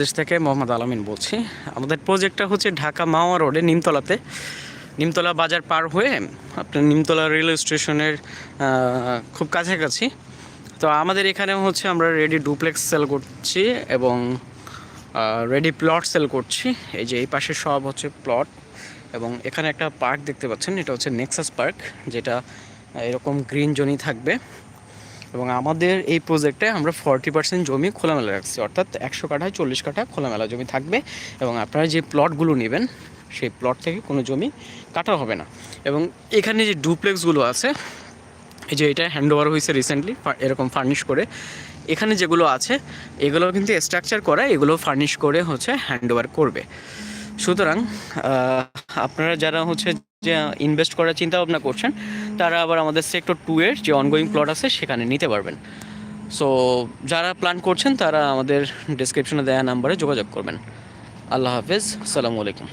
দেশ থেকে মোহাম্মদ আলামিন বলছি। আমাদের প্রজেক্টটা হচ্ছে ঢাকা মাওয়া রোডে নিমতলাতে। নিমতলা বাজার পার হয়ে আপনার নিমতলা রেলওয়ে স্টেশনের খুব কাছাকাছি। তো আমাদের এখানে হচ্ছে আমরা রেডি ডুপ্লেক্স সেল করছি এবং রেডি প্লট সেল করছি। এই যে এই পাশে সব হচ্ছে প্লট এবং এখানে একটা পার্ক দেখতে পাচ্ছেন, এটা হচ্ছে নেক্সাস পার্ক যেটা এরকম গ্রিন জোনই থাকবে। এবং আমাদের এই প্রজেক্টে আমরা ফর্টি পার্সেন্ট জমি খোলামেলা রাখছি। অর্থাৎ একশো কাঠায় চল্লিশ কাঠা খোলামেলা জমি থাকবে এবং আপনারা যে প্লটগুলো নেবেন, সেই প্লট থেকে কোনো জমি কাটা হবে না। এবং এখানে যে ডুপ্লেক্সগুলো আছে, এই যে এটা হ্যান্ড ওভার হয়েছে রিসেন্টলি এরকম ফার্নিশ করে। এখানে যেগুলো আছে, এগুলো কিন্তু স্ট্রাকচার করা, এগুলো ফার্নিশ করে হচ্ছে হ্যান্ড ওভার করবে। সুতরাং আপনারা যারা হচ্ছে যে ইনভেস্ট করার চিন্তা ভাবনা করছেন তারা আবার আমাদের সেক্টর টু এর যে অনগোয়িং প্লট আছে সেখানে নিতে পারবেন। সো যারা প্ল্যান করছেন তারা আমাদের ডিসক্রিপশনে দেওয়া নাম্বারে যোগাযোগ করবেন। আল্লাহ হাফিজ সালামু আলাইকুম।